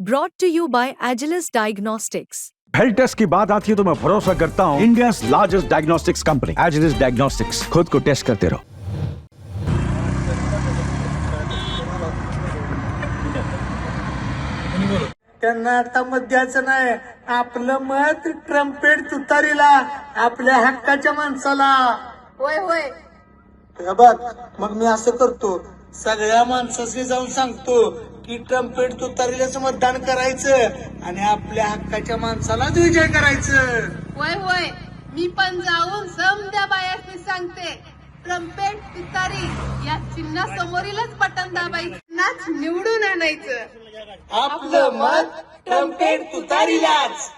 Brought to you by Agilus Diagnostics. Health test की बात आती है तो मैं भरोसा करता हूँ India largest diagnostics company Agilus Diagnostics खुद को टेस्ट करते रहो त्यांना आता मत द्यायचं नाही आपलं मत ट्रम्पेट तुतारीला आपल्या हक्काच्या माणसाला. होय होय. हे बघ मग मी असं करतो. सगळ्या माणसाशी जाऊन सांगतो. की ट्रम्पेट तुतारीलाच मतदान करायचं आणि आपल्या हक्काच्या माणसालाच विजय करायचं. होय होय. मी पण जाऊन समद्या बायासनी सांगते. ट्रम्पेट तुतारी या चिन्हा समोरीलच बटन दाबायचं. नाच निवडून आणायचं. आपलं मत ट्रम्पेट तुतारीलाच.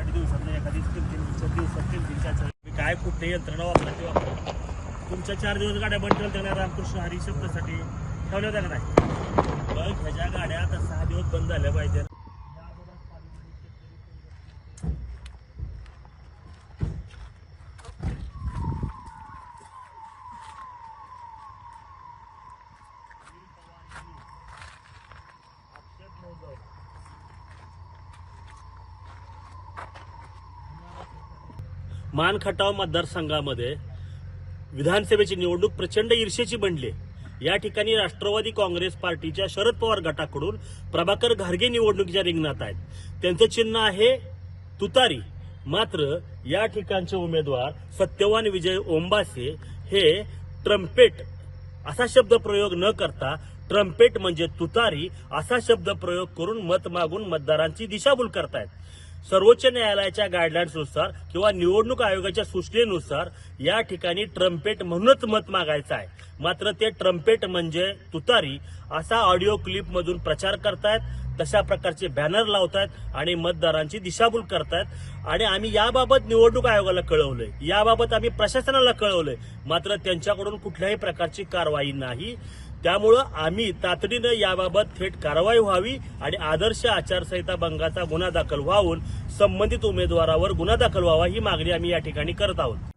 तर देऊ गाडी एखादी तीन तीन चार दिवसात तीन तीन चार चार मी काय कुठे यंत्रणा वापरा ते वापरा. तुमच्या चार दिवस गाड्या बंद ठेवल्या त्या रामकृष्ण हरी शब्दासाठी ठेवल्या होत्या का नाही. मग ह्याच्या गाड्या आता सहा दिवस बंद झाल्या पाहिजे मान खटाव मतदारसंघामध्ये विधानसभेची निवडणूक प्रचंड ईर्षेची बनली. या ठिकाणी राष्ट्रवादी काँग्रेस पार्टीच्या शरद पवार गटाकडून प्रभाकर घारगे निवडणुकीच्या रिंगणात आहेत. त्यांचं चिन्ह आहे तुतारी. मात्र या ठिकाणचे उमेदवार सत्यवान विजय ओंबासे हे ट्रम्पेट असा शब्द प्रयोग न करता ट्रम्पेट म्हणजे तुतारी असा शब्द प्रयोग करून मत मागून मतदारांची दिशाभूल करतायत. सर्वोच्च न्यायालयाच्या गाईडलाईन्सनुसार किंवा निवडणूक आयोगाच्या सूचनेनुसार या ठिकाणी ट्रम्पेट म्हणूनच मत मागायचं आहे. मात्र ते ट्रम्पेट म्हणजे तुतारी असा ऑडिओ क्लिप मधून प्रचार करतायत तशा प्रकारचे बॅनर लावतायत आणि मतदारांची दिशाभूल करतायत. आणि आम्ही याबाबत निवडणूक आयोगाला कळवलंय. याबाबत आम्ही प्रशासनाला कळवलंय. मात्र त्यांच्याकडून कुठल्याही प्रकारची कारवाई नाही. त्यामुळं आम्ही तातडीनं याबाबत थेट कारवाई व्हावी आणि आदर्श आचारसंहिता भंगाचा गुन्हा दाखल व्हावून संबंधित उमेदवारावर गुन्हा दाखल व्हावा ही मागणी आम्ही या ठिकाणी करत आहोत.